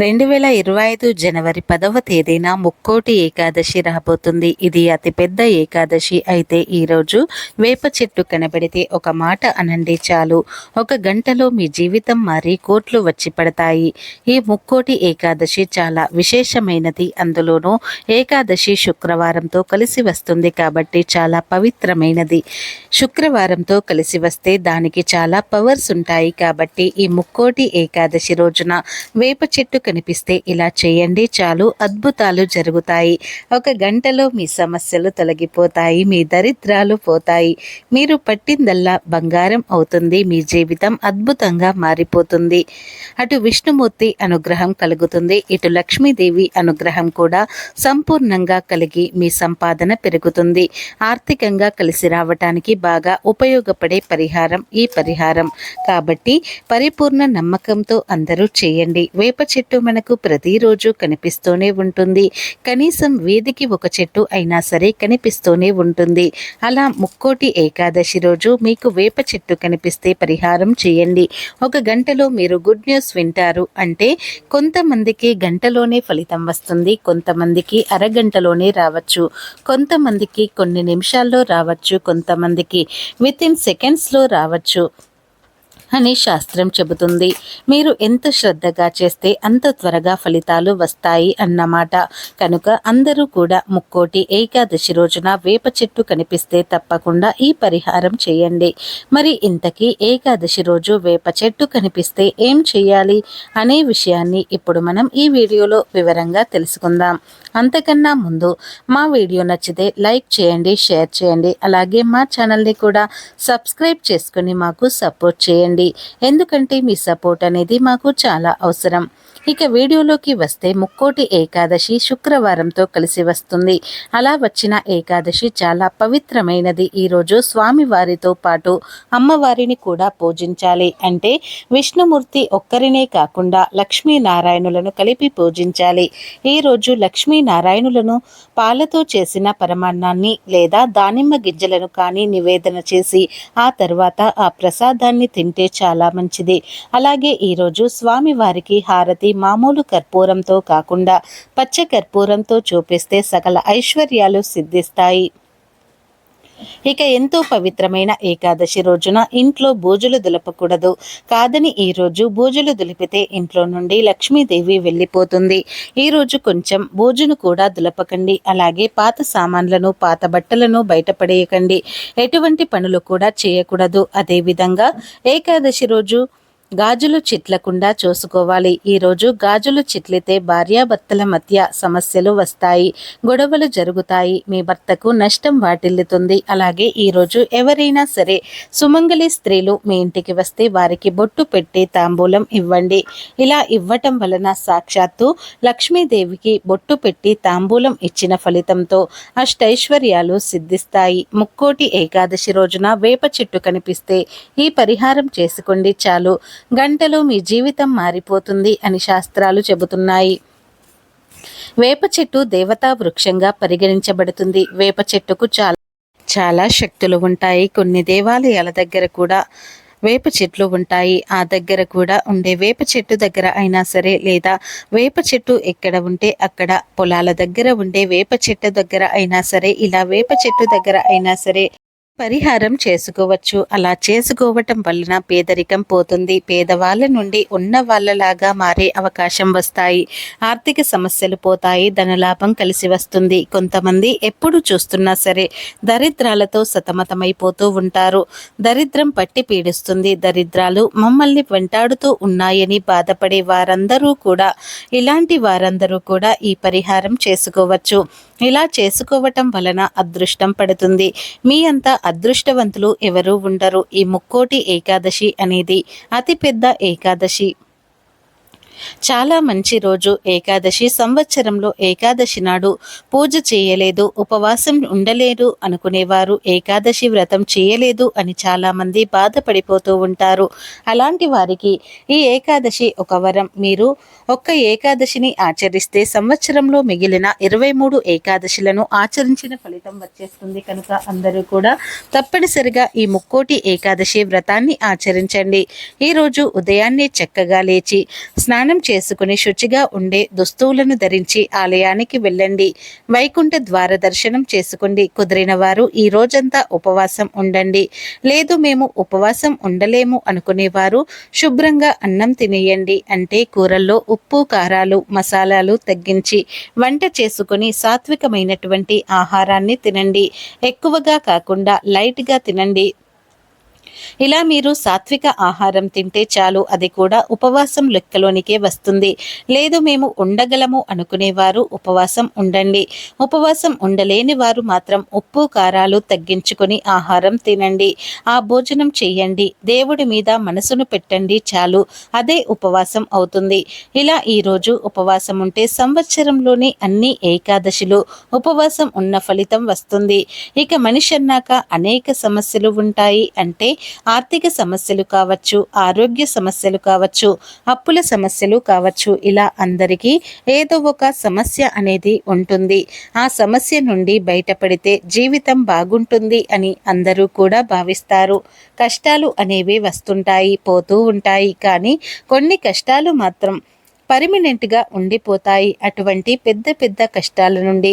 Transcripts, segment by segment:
రెండు వేల ఇరవై ఐదు జనవరి పదవ తేదీన ముక్కోటి ఏకాదశి రాబోతుంది. ఇది అతిపెద్ద ఏకాదశి. అయితే ఈరోజు వేప చెట్టు కనబడితే ఒక మాట అనండి చాలు. ఒక గంటలో మీ జీవితం మారి కోట్లు వచ్చి పడతాయి. ఈ ముక్కోటి ఏకాదశి చాలా విశేషమైనది. అందులోనూ ఏకాదశి శుక్రవారంతో కలిసి వస్తుంది కాబట్టి చాలా పవిత్రమైనది. శుక్రవారంతో కలిసి వస్తే దానికి చాలా పవర్స్ ఉంటాయి కాబట్టి ఈ ముక్కోటి ఏకాదశి రోజున వేప చెట్టు కనిపిస్తే ఇలా చేయండి చాలు అద్భుతాలు జరుగుతాయి. ఒక గంటలో మీ సమస్యలు తొలగిపోతాయి మీ దరిద్రాలు పోతాయి. మీరు పట్టిందల్లా బంగారం అవుతుంది మీ జీవితం అద్భుతంగా మారిపోతుంది. అటు విష్ణుమూర్తి అనుగ్రహం కలుగుతుంది ఇటు లక్ష్మీదేవి అనుగ్రహం కూడా సంపూర్ణంగా కలిగి మీ సంపాదన పెరుగుతుంది. ఆర్థికంగా కలిసి రావటానికి బాగా ఉపయోగపడే పరిహారం ఈ పరిహారం. కాబట్టి పరిపూర్ణ నమ్మకంతో అందరూ చేయండి. వేప చెట్టు చెట్టు మనకు ప్రతిరోజు కనిపిస్తూనే ఉంటుంది. కనీసం వీధికి ఒక చెట్టు అయినా సరే కనిపిస్తూనే ఉంటుంది. అలా ముక్కోటి ఏకాదశి రోజు మీకు వేప చెట్టు కనిపిస్తే పరిహారం చేయండి. ఒక గంటలో మీరు గుడ్ న్యూస్ వింటారు. అంటే కొంతమందికి గంటలోనే ఫలితం వస్తుంది. కొంతమందికి అరగంటలోనే రావచ్చు. కొంతమందికి కొన్ని నిమిషాల్లో రావచ్చు. కొంతమందికి విత్ ఇన్ సెకండ్స్లో రావచ్చు. అని శాస్త్రం చెబుతుంది. మీరు ఎంత శ్రద్ధగా చేస్తే అంత త్వరగా ఫలితాలు వస్తాయి అన్నమాట. కనుక అందరూ కూడా ముక్కోటి ఏకాదశి రోజున వేప చెట్టు కనిపిస్తే తప్పకుండా ఈ పరిహారం చేయండి. మరి ఇంతకీ ఏకాదశి రోజు వేప చెట్టు కనిపిస్తే ఏం చేయాలి? అనే విషయాన్ని ఇప్పుడు మనం ఈ వీడియోలో వివరంగా తెలుసుకుందాం. అంతకన్నా ముందు మా వీడియో నచ్చితే లైక్ చేయండి షేర్ చేయండి. అలాగే మా ఛానల్ని కూడా సబ్స్క్రైబ్ చేసుకుని మాకు సపోర్ట్ చేయండి. ఎందుకంటే మీ సపోర్ట్ అనేది మాకు చాలా అవసరం. ఇక వీడియోలోకి వస్తే ముక్కోటి ఏకాదశి శుక్రవారంతో కలిసి వస్తుంది. అలా వచ్చిన ఏకాదశి చాలా పవిత్రమైనది. ఈరోజు స్వామివారితో పాటు అమ్మవారిని కూడా పూజించాలి. అంటే విష్ణుమూర్తి ఒక్కరినే కాకుండా లక్ష్మీనారాయణులను కలిపి పూజించాలి. ఈరోజు లక్ష్మీనారాయణులను పాలతో చేసిన పరమాన్నాన్ని లేదా దానిమ్మ గింజలను కానీ నివేదన చేసి ఆ తర్వాత ఆ ప్రసాదాన్ని తింటే చాలా మంచిది. అలాగే ఈరోజు స్వామివారికి హారతి మామూలు కర్పూరంతో కాకుండా పచ్చ కర్పూరంతో చూపిస్తే సకల ఐశ్వర్యాలు సిద్ధిస్తాయి. ఇక ఎంతో పవిత్రమైన ఏకాదశి రోజున ఇంట్లో బూజులు దులపకూడదు. కాదని ఈ రోజు బూజులు దులిపితే ఇంట్లో నుండి లక్ష్మీదేవి వెళ్ళిపోతుంది. ఈ రోజు కొంచెం బూజును కూడా దులపకండి. అలాగే పాత సామాన్లను పాత బట్టలను బయటపడేయకండి. ఎటువంటి పనులు కూడా చేయకూడదు. అదేవిధంగా ఏకాదశి రోజు గాజులు చిట్లకుండా చూసుకోవాలి. ఈరోజు గాజులు చిట్లితే భార్యాభర్తల మధ్య సమస్యలు వస్తాయి. గొడవలు జరుగుతాయి. మీ భర్తకు నష్టం వాటిల్లుతుంది. అలాగే ఈరోజు ఎవరైనా సరే సుమంగళి స్త్రీలు మీ ఇంటికి వస్తే వారికి బొట్టు పెట్టి తాంబూలం ఇవ్వండి. ఇలా ఇవ్వటం వలన సాక్షాత్తు లక్ష్మీదేవికి బొట్టు పెట్టి తాంబూలం ఇచ్చిన ఫలితంతో అష్టైశ్వర్యాలు సిద్ధిస్తాయి. ముక్కోటి ఏకాదశి రోజున వేప చెట్టు కనిపిస్తే ఈ పరిహారం చేసుకోండి చాలు. గంటలో మీ జీవితం మారిపోతుంది అని శాస్త్రాలు చెబుతున్నాయి. వేప చెట్టు దేవతా వృక్షంగా పరిగణించబడుతుంది. వేప చెట్టుకు చాలా చాలా శక్తులు ఉంటాయి. కొన్ని దేవాలయాల దగ్గర కూడా వేప చెట్లు ఉంటాయి. ఆ దగ్గర కూడా ఉండే వేప చెట్టు దగ్గర అయినా సరే లేదా వేప చెట్టు ఎక్కడ ఉంటే అక్కడ పొలాల దగ్గర ఉండే వేప చెట్టు దగ్గర అయినా సరే ఇలా వేప చెట్టు దగ్గర అయినా సరే పరిహారం చేసుకోవచ్చు. అలా చేసుకోవటం వలన పేదరికం పోతుంది. పేదవాళ్ళ నుండి ఉన్న వాళ్ళలాగా మారే అవకాశం వస్తాయి. ఆర్థిక సమస్యలు పోతాయి. ధనలాభం కలిసి వస్తుంది. కొంతమంది ఎప్పుడు చూస్తున్నా సరే దరిద్రాలతో సతమతమైపోతూ ఉంటారు. దరిద్రం పట్టి పీడిస్తుంది. దరిద్రాలు మమ్మల్ని వెంటాడుతూ ఉన్నాయని బాధపడే వారందరూ కూడా ఇలాంటి వారందరూ కూడా ఈ పరిహారం చేసుకోవచ్చు. ఇలా చేసుకోవటం వలన అదృష్టం పడుతుంది. మీ అంత అదృష్టవంతులు ఎవరూ ఉండరు. ఈ ముక్కోటి ఏకాదశి అనేది అతిపెద్ద ఏకాదశి. చాలా మంచి రోజు. ఏకాదశి సంవత్సరంలో ఏకాదశి నాడు పూజ చేయలేదు ఉపవాసం ఉండలేదు అనుకునేవారు. ఏకాదశి వ్రతం చేయలేదు అని చాలామంది బాధపడిపోతూ ఉంటారు. అలాంటి వారికి ఈ ఏకాదశి ఒక వరం. మీరు ఒక్క ఏకాదశిని ఆచరిస్తే సంవత్సరంలో మిగిలిన ఇరవై మూడు ఏకాదశులను ఆచరించిన ఫలితం వచ్చేస్తుంది కనుక అందరూ కూడా తప్పనిసరిగా ఈ ముక్కోటి ఏకాదశి వ్రతాన్ని ఆచరించండి. ఈరోజు ఉదయాన్నే చక్కగా లేచి స్నానం స్నానం చేసుకుని శుచిగా ఉండే దుస్తువులను ధరించి ఆలయానికి వెళ్ళండి. వైకుంఠ ద్వార దర్శనం చేసుకోండి. కుదిరిన వారు ఈ రోజంతా ఉపవాసం ఉండండి. లేదు మేము ఉపవాసం ఉండలేము అనుకునేవారు శుభ్రంగా అన్నం తినేయండి. అంటే కూరల్లో ఉప్పు కారాలు మసాలాలు తగ్గించి వంట చేసుకుని సాత్వికమైనటువంటి ఆహారాన్ని తినండి. ఎక్కువగా కాకుండా లైట్గా తినండి. ఇలా మీరు సాత్విక ఆహారం తింటే చాలు అది కూడా ఉపవాసం లెక్కలోనికే వస్తుంది. లేదు మేము ఉండగలము అనుకునేవారు ఉపవాసం ఉండండి. ఉపవాసం ఉండలేని వారు మాత్రం ఉప్పు కారాలు తగ్గించుకొని ఆహారం తినండి. ఆ భోజనం చేయండి దేవుడి మీద మనసును పెట్టండి చాలు అదే ఉపవాసం అవుతుంది. ఇలా ఈరోజు ఉపవాసం ఉంటే సంవత్సరంలోని అన్ని ఏకాదశిలు ఉపవాసం ఉన్న ఫలితం వస్తుంది. ఇక మనిషి అన్నాక అనేక సమస్యలు ఉంటాయి అంటే ఆర్థిక సమస్యలు కావచ్చు ఆరోగ్య సమస్యలు కావచ్చు అప్పుల సమస్యలు కావచ్చు ఇలా అందరికీ ఏదో ఒక సమస్య అనేది ఉంటుంది. ఆ సమస్య నుండి బయటపడితే జీవితం బాగుంటుంది అని అందరూ కూడా భావిస్తారు. కష్టాలు అనేవి వస్తుంటాయి పోతూ ఉంటాయి. కానీ కొన్ని కష్టాలు మాత్రం పర్మినెంట్గా ఉండిపోతాయి. అటువంటి పెద్ద పెద్ద కష్టాల నుండి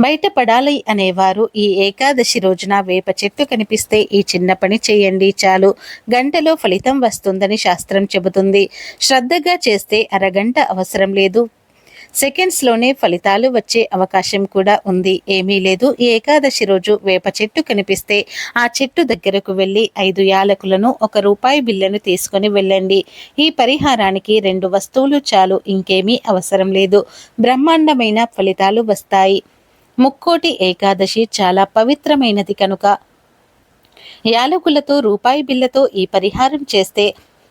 బయటపడాలి అనేవారు ఈ ఏకాదశి రోజున వేప చెట్టు కనిపిస్తే ఈ చిన్న పని చేయండి చాలు. గంటలో ఫలితం వస్తుందని శాస్త్రం చెబుతుంది. శ్రద్ధగా చేస్తే అరగంట అవసరం లేదు. సెకండ్స్లోనే ఫలితాలు వచ్చే అవకాశం కూడా ఉంది. ఏమీ లేదు. ఈ ఏకాదశి రోజు వేప చెట్టు కనిపిస్తే ఆ చెట్టు దగ్గరకు వెళ్ళి ఐదు యాలకులను ఒక రూపాయి బిల్లను తీసుకొని వెళ్ళండి. ఈ పరిహారానికి రెండు వస్తువులు చాలు. ఇంకేమీ అవసరం లేదు. బ్రహ్మాండమైన ఫలితాలు వస్తాయి. ముక్కోటి ఏకాదశి చాలా పవిత్రమైనది కనుక. యాలకులతో రూపాయి బిల్లతో ఈ పరిహారం చేస్తే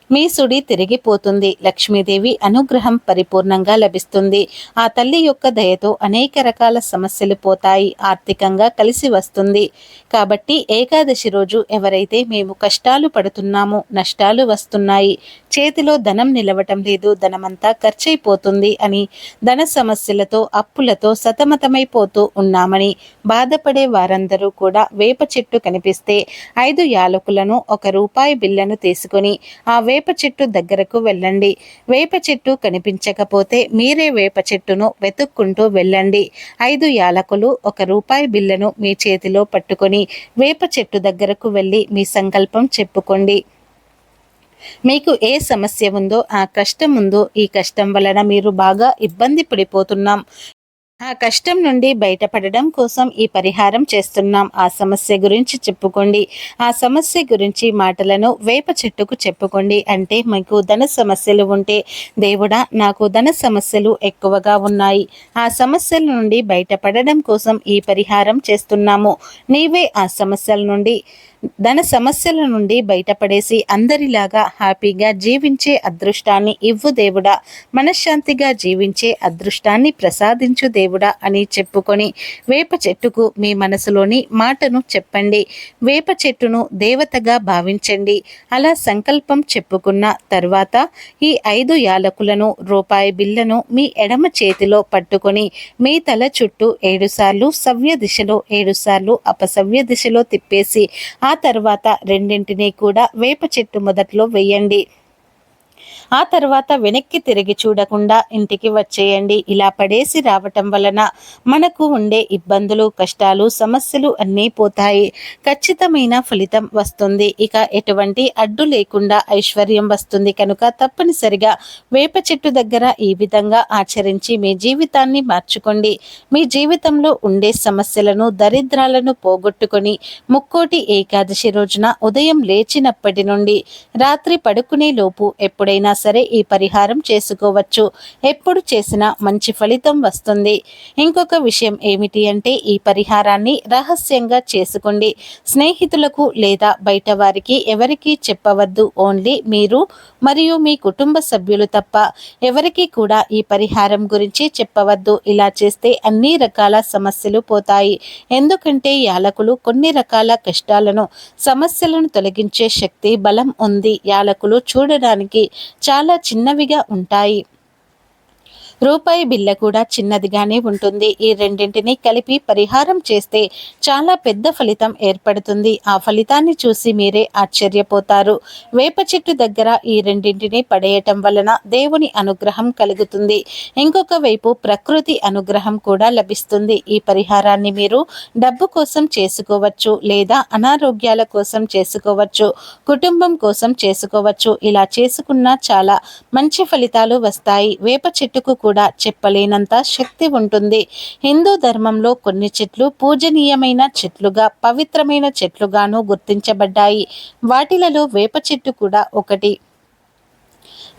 మీ సుడి తిరిగిపోతుంది. లక్ష్మీదేవి అనుగ్రహం పరిపూర్ణంగా లభిస్తుంది. ఆ తల్లి యొక్క దయతో అనేక రకాల సమస్యలు పోతాయి. ఆర్థికంగా కలిసి వస్తుంది. కాబట్టి ఏకాదశి రోజు ఎవరైతే మేము కష్టాలు పడుతున్నామో నష్టాలు వస్తున్నాయి చేతిలో ధనం నిలవటం లేదు ధనమంతా ఖర్చయిపోతుంది అని ధన సమస్యలతో అప్పులతో సతమతమైపోతూ ఉన్నామని బాధపడే వారందరూ కూడా వేప చెట్టు కనిపిస్తే ఐదు యాలకులను ఒక రూపాయి బిల్లను తీసుకుని ఆ వేప చెట్టు దగ్గరకు వెళ్ళండి. వేప చెట్టు కనిపించకపోతే మీరే వేప చెట్టును వెతుక్కుంటూ వెళ్ళండి. ఐదు యాలకులు ఒక రూపాయి బిల్లను మీ చేతిలో పట్టుకొని వేప చెట్టు దగ్గరకు వెళ్ళి మీ సంకల్పం చెప్పుకోండి. మీకు ఏ సమస్య ఉందో ఆ కష్టం ఉందో ఈ కష్టం వలన మీరు బాగా ఇబ్బంది పడిపోతున్నాం. ఆ కష్టం నుండి బయటపడడం కోసం ఈ పరిహారం చేస్తున్నాం. ఆ సమస్య గురించి చెప్పుకోండి. ఆ సమస్య గురించి మాటలను వేప చెట్టుకు చెప్పుకోండి. అంటే మీకు ధన సమస్యలు ఉంటే దేవుడా నాకు ధన సమస్యలు ఎక్కువగా ఉన్నాయి. ఆ సమస్యల నుండి బయటపడడం కోసం ఈ పరిహారం చేస్తున్నాము. నీవే ఆ సమస్యల నుండి ధన సమస్యల నుండి బయటపడేసి అందరిలాగా హ్యాపీగా జీవించే అదృష్టాన్ని ఇవ్వు దేవుడా. మనశ్శాంతిగా జీవించే అదృష్టాన్ని ప్రసాదించు దేవుడా అని చెప్పుకొని వేప చెట్టుకు మీ మనసులోని మాటను చెప్పండి. వేప చెట్టును దేవతగా భావించండి. అలా సంకల్పం చెప్పుకున్న తర్వాత ఈ ఐదు యాలకులను రూపాయి బిల్లను మీ ఎడమ చేతిలో పట్టుకొని మీ తల చుట్టూ ఏడుసార్లు సవ్య దిశలో ఏడుసార్లు అపసవ్య దిశలో తిప్పేసి ఆ తర్వాత రెండింటినీ కూడా వేప చెట్టు మొదట్లో వెయ్యండి ఆ తర్వాత వెనక్కి తిరిగి చూడకుండా ఇంటికి వచ్చేయండి. ఇలా పడేసి రావటం వలన మనకు ఉండే ఇబ్బందులు కష్టాలు సమస్యలు అన్నీ పోతాయి. ఖచ్చితమైన ఫలితం వస్తుంది. ఇక ఎటువంటి అడ్డు లేకుండా ఐశ్వర్యం వస్తుంది కనుక తప్పనిసరిగా వేప చెట్టు దగ్గర ఈ విధంగా ఆచరించి మీ జీవితాన్ని మార్చుకోండి. మీ జీవితంలో ఉండే సమస్యలను దరిద్రాలను పోగొట్టుకొని ముక్కోటి ఏకాదశి రోజున ఉదయం లేచినప్పటి నుండి రాత్రి పడుకునే లోపు ఎప్పుడైనా సరే ఈ పరిహారం చేసుకోవచ్చు. ఎప్పుడు చేసినా మంచి ఫలితం వస్తుంది. ఇంకొక విషయం ఏమిటి అంటే ఈ పరిహారాన్ని రహస్యంగా చేసుకోండి. స్నేహితులకు లేదా బయట వారికి ఎవరికి చెప్పవద్దు. ఓన్లీ మీరు మరియు మీ కుటుంబ సభ్యులు తప్ప ఎవరికి కూడా ఈ పరిహారం గురించి చెప్పవద్దు. ఇలా చేస్తే అన్ని రకాల సమస్యలు పోతాయి. ఎందుకంటే యాలకులు కొన్ని రకాల కష్టాలను సమస్యలను తొలగించే శక్తి బలం ఉంది. యాలకులు చూడడానికి చాలా చాలా చిన్నవిగా ఉంటాయి. రూపాయి బిల్ల కూడా చిన్నదిగానే ఉంటుంది. ఈ రెండింటిని కలిపి పరిహారం చేస్తే చాలా పెద్ద ఫలితం ఏర్పడుతుంది. ఆ ఫలితాన్ని చూసి మీరే ఆశ్చర్యపోతారు. వేప చెట్టు దగ్గర ఈ రెండింటిని పడేయటం వలన దేవుని అనుగ్రహం కలుగుతుంది. ఇంకొక వైపు ప్రకృతి అనుగ్రహం కూడా లభిస్తుంది. ఈ పరిహారాన్ని మీరు డబ్బు కోసం చేసుకోవచ్చు లేదా అనారోగ్యాల కోసం చేసుకోవచ్చు కుటుంబం కోసం చేసుకోవచ్చు. ఇలా చేసుకున్న చాలా మంచి ఫలితాలు వస్తాయి. వేప చెట్టుకు కూడా చెప్పలేనంత శక్తి ఉంటుంది. హిందూ ధర్మంలో కొన్ని చెట్లు పూజనీయమైన చెట్లుగా పవిత్రమైన చెట్లుగాను గుర్తించబడ్డాయి. వాటిలలో వేప చెట్టు కూడా ఒకటి.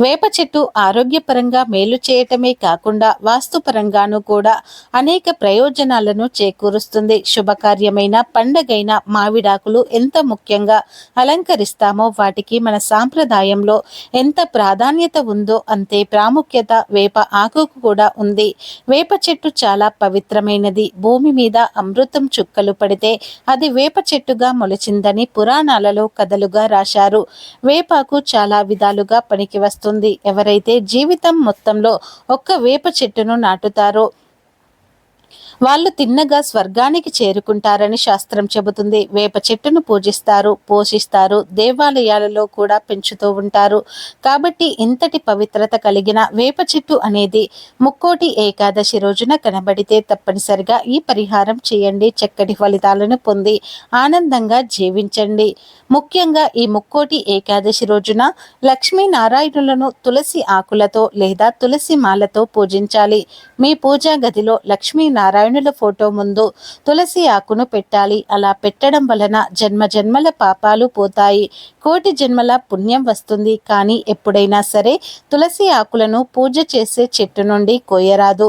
వేప చెట్టు ఆరోగ్యపరంగా మేలు చేయటమే కాకుండా వాస్తుపరంగాను కూడా అనేక ప్రయోజనాలను చేకూరుస్తుంది. శుభకార్యమైన పండగైన మావిడాకులు ఎంత ముఖ్యంగా అలంకరిస్తామో వాటికి మన సాంప్రదాయంలో ఎంత ప్రాధాన్యత ఉందో అంతే ప్రాముఖ్యత వేప ఆకుకు కూడా ఉంది. వేప చెట్టు చాలా పవిత్రమైనది. భూమి మీద అమృతం చుక్కలు పడితే అది వేప చెట్టుగా మొలిచిందని పురాణాలలో కథలుగా రాశారు. వేపాకు చాలా విధాలుగా పనికి వస్తుంది వస్తుంది. ఎవరైతే జీవితం మొత్తంలో ఒక్క వేప చెట్టును నాటుతారో వాళ్ళు తిన్నగా స్వర్గానికి చేరుకుంటారని శాస్త్రం చెబుతుంది. వేప చెట్టును పూజిస్తారు పోషిస్తారు దేవాలయాలలో కూడా పెంచుతూ ఉంటారు. కాబట్టి ఇంతటి పవిత్రత కలిగిన వేప చెట్టు అనేది ముక్కోటి ఏకాదశి రోజున కనబడితే తప్పనిసరిగా ఈ పరిహారం చేయండి. చక్కటి ఫలితాలను పొంది ఆనందంగా జీవించండి. ముఖ్యంగా ఈ ముక్కోటి ఏకాదశి రోజున లక్ష్మీనారాయణులను తులసి ఆకులతో లేదా తులసి మాలతో పూజించాలి. మీ పూజా గదిలో లక్ష్మీనారాయణ నారాయణుల ఫోటో ముందు తులసి ఆకును పెట్టాలి. అలా పెట్టడం వలన జన్మ జన్మల పాపాలు పోతాయి. కోటి జన్మల పుణ్యం వస్తుంది. కానీ ఎప్పుడైనా సరే తులసి ఆకులను పూజ చేసే చెట్టు నుండి కోయరాదు.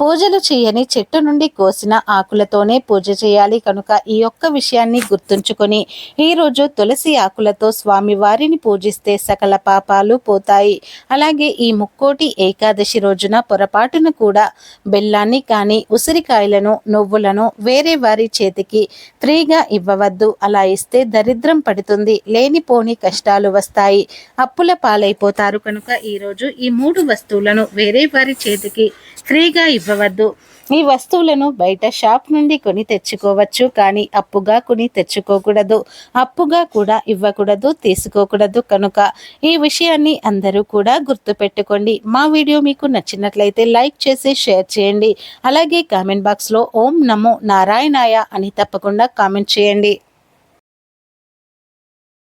పూజలు చేయని చెట్టు నుండి కోసిన ఆకులతోనే పూజ చేయాలి కనుక ఈ యొక్క విషయాన్ని గుర్తుంచుకొని ఈరోజు తులసి ఆకులతో స్వామి వారిని పూజిస్తే సకల పాపాలు పోతాయి. అలాగే ఈ ముక్కోటి ఏకాదశి రోజున పొరపాటును కూడా బెల్లాన్ని కానీ ఉసిరికాయలను నువ్వులను వేరే వారి చేతికి ఫ్రీగా ఇవ్వవద్దు. అలా ఇస్తే దరిద్రం పడుతుంది లేనిపోని కష్టాలు వస్తాయి అప్పుల పాలైపోతారు. కనుక ఈరోజు ఈ మూడు వస్తువులను వేరే వారి చేతికి ఫ్రీగా ఇవ్వవద్దు. ఈ వస్తువులను బయట షాప్ నుండి కొని తెచ్చుకోవచ్చు కానీ అప్పుగా కొని తెచ్చుకోకూడదు. అప్పుగా కూడా ఇవ్వకూడదు తీసుకోకూడదు. కనుక ఈ విషయాన్ని అందరూ కూడా గుర్తుపెట్టుకోండి. మా వీడియో మీకు నచ్చినట్లయితే లైక్ చేసి షేర్ చేయండి. అలాగే కామెంట్ బాక్స్లో ఓం నమో నారాయణాయ అని తప్పకుండా కామెంట్ చేయండి.